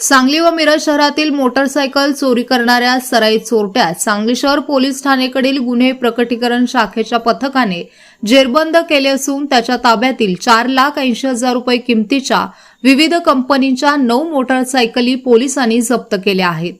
सांगली व मिरज शहरातील मोटरसायकल चोरी करणाऱ्या सराई चोरट्या सांगली शहर पोलीस ठाणेकडील गुन्हे प्रकटीकरण शाखेच्या पथकाने जेरबंद केले असून त्याच्या ताब्यातील चार लाख ऐंशी हजार रुपये किमतीच्या विविध कंपनीच्या नऊ मोटरसायकली पोलिसांनी जप्त केल्या आहेत.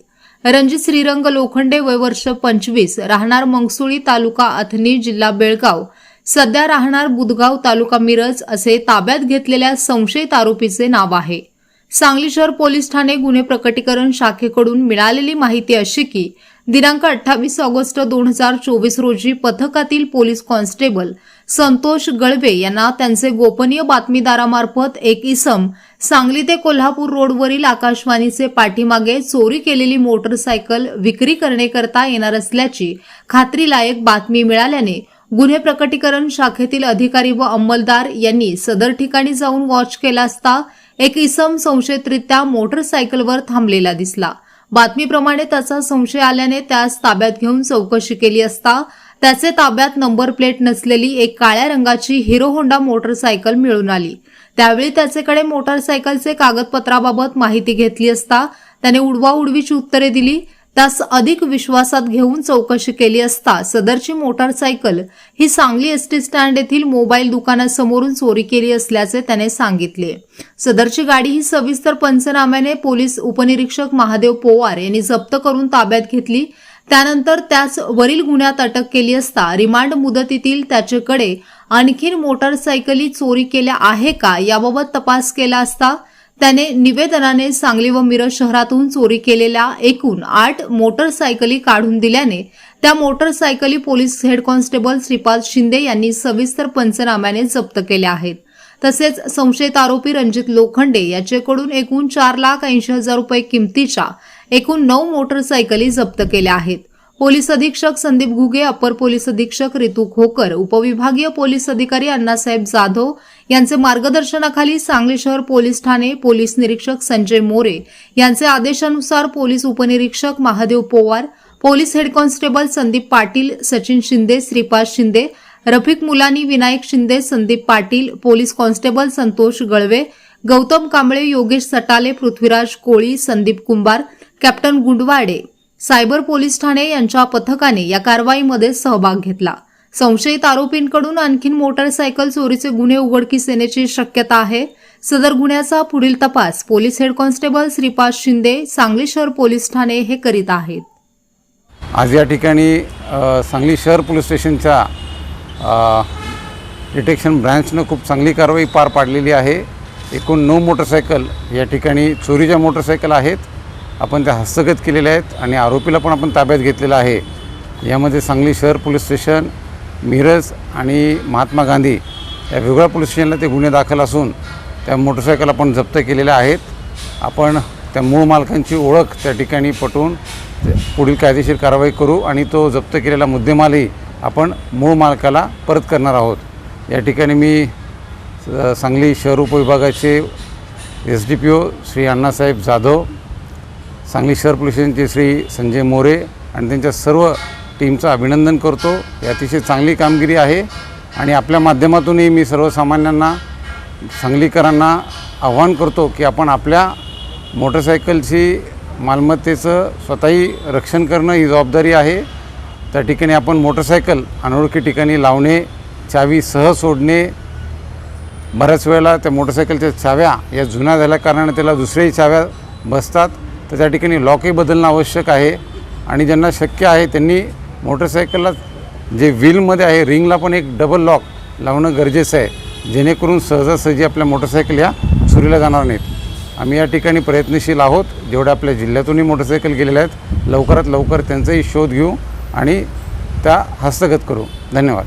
रणजित श्रीरंग लोखंडे वय वर्ष पंचवीस राहणार मंगसुळी तालुका अथनी जिल्हा बेळगाव. सध्या राहणार बुधगाव तालुका मिरज असे ताब्यात घेतलेल्या संशयित आरोपीचे नाव आहे. सांगली शहर पोलीस ठाणे गुन्हे प्रकटीकरण शाखेकडून मिळालेली माहिती अशी की दिनांक अठ्ठावीस ऑगस्ट दोन हजार चोवीस रोजी पथकातील पोलीस कॉन्स्टेबल संतोष गळवे यांना त्यांचे गोपनीय बातमीदारामार्फत एक इसम सांगली ते कोल्हापूर रोडवरील आकाशवाणीचे पाठीमागे चोरी केलेली मोटरसायकल विक्री करण्याकरता येणार असल्याची खात्रीलायक बातमी मिळाल्याने गुन्हे प्रकटीकरण शाखेतील अधिकारी व अंमलदार यांनी सदर ठिकाणी जाऊन वॉच केला असता एक इसम संशयितरित्या मोटरसायकलवर थांबलेला दिसला. बातमीप्रमाणे त्याचा संशय आल्याने त्यास ताब्यात घेऊन चौकशी केली असता त्याचे ताब्यात नंबर प्लेट नसलेली एक काळ्या रंगाची हिरो होंडा मोटरसायकल मिळून आली. त्यावेळी त्याचेकडे मोटरसायकलचे कागदपत्राबाबत माहिती घेतली असता त्याने उडवाउडवीची उत्तरे दिली. त्यास अधिक विश्वासात घेऊन चौकशी केली असता सदरची मोटारसायकल ही सांगली एसटी स्टँड येथील मोबाईल दुकानासमोरून चोरी केली असल्याचे त्याने सांगितले. सदरची गाडी ही सविस्तर पंचनाम्याने पोलीस उपनिरीक्षक महादेव पोवार यांनी जप्त करून ताब्यात घेतली. त्यानंतर त्याच वरील गुन्ह्यात अटक केली असता रिमांड मुदतीतील त्याच्याकडे आणखीन मोटारसायकली चोरी केल्या आहे का याबाबत तपास केला असता त्याने निवेदनाने सांगली व मिरज शहरातून चोरी केलेल्या एकूण आठ मोटरसायकली काढून दिल्याने त्या मोटरसायकली police head constable Shripad Shinde यांनी सविस्तर पंचनाम्याने जप्त केल्या आहेत. तसेच संशयित आरोपी रणजित लोखंडे याच्याकडून एकूण चार लाख ऐंशी हजार रुपये किमतीच्या एकूण नऊ मोटरसायकली जप्त केल्या आहेत. पोलीस अधीक्षक संदीप घुगे अपर पोलीस अधीक्षक रितू खोकर उपविभागीय पोलीस अधिकारी अण्णासाहेब जाधव यांचे मार्गदर्शनाखाली सांगली शहर पोलीस ठाणे पोलीस निरीक्षक संजय मोरे यांचे आदेशानुसार पोलीस उपनिरीक्षक Mahadev Powar police head constable Sandeep Patil Sachin Shinde Shripad Shinde Rafiq Mulani Vinayak Shinde Sandeep Patil police constable Santosh Galve Gautam Kamble Yogesh Satale Prithviraj Koli Sandeep Kumbhar captain Gundwade cyber police Thane यांच्या पथकाने या कारवाईमध्ये सहभाग घेतला. संशयित आरोपींकडून आणखीन motorcycle चोरीचे गुन्हे उघडकीस येण्याची शक्यता आहे. सदर गुन्ह्याचा पुढील तपास police head constable Shripad Shinde Sangli शहर पोलीस ठाणे हे करीत आहेत. आज या ठिकाणी सांगली शहर पोलीस स्टेशनच्या डिटेक्शन ब्रँचनं खूप चांगली कारवाई पार पाडलेली आहे. एकूण नऊ मोटरसायकल या ठिकाणी चोरीच्या मोटरसायकल आहेत. आपण त्या हस्तगत केलेल्या आहेत आणि आरोपीला पण आपण ताब्यात घेतलेला आहे. यामध्ये सांगली शहर पोलीस स्टेशन मिरज आणि महात्मा गांधी या वेगळ्या पोलीस स्टेशनला ते गुन्हे दाखल असून त्या मोटरसायकल आपण जप्त केलेल्या आहेत. आपण त्या मूळ मालकांची ओळख त्या ठिकाणी पटवून ते पुढील कायदेशीर कारवाई करू आणि तो जप्त केलेला मुद्देमालही आपण मूळ मालकाला परत करणार आहोत. या ठिकाणी मी सांगली शहर उपविभागाचे S D P O Shri Annasaheb Jadhav Sangli शहर पोलीस स्टेशनचे श्री संजय मोरे आणि त्यांच्या सर्व टीमचं अभिनंदन करतो. ही अतिशय चांगली कामगिरी आहे आणि आपल्या माध्यमातूनही मी सर्वसामान्यांना सांगलीकरांना आव्हान करतो की आपण आपल्या मोटरसायकलची मालमत्तेचं स्वतःही रक्षण करणं ही जबाबदारी आहे. त्या ठिकाणी आपण मोटरसायकल अनोळखी ठिकाणी लावणे चावी सह सोडणे बऱ्याच वेळेला त्या मोटरसायकलच्या चाव्या या जुन्या झाल्या कारणाने त्याला दुसऱ्याही चाव्या बसतात. तर त्या ठिकाणी लॉकही बदलणं आवश्यक आहे. आणि ज्यांना शक्य आहे त्यांनी मोटरसायकलला जे व्हीलमध्ये आहे रिंगला पण एक डबल लॉक लावणं गरजेचं आहे. जेणेकरून सहजासहजी आपल्या मोटरसायकल या चुरीला जाणार नाहीत. आम्ही या ठिकाणी प्रयत्नशील आहोत. जेवढ्या आपल्या जिल्ह्यातूनही मोटरसायकल गेलेल्या आहेत लवकरात लवकर त्यांचाही शोध घेऊ आणि त्या हस्तगत करू. धन्यवाद.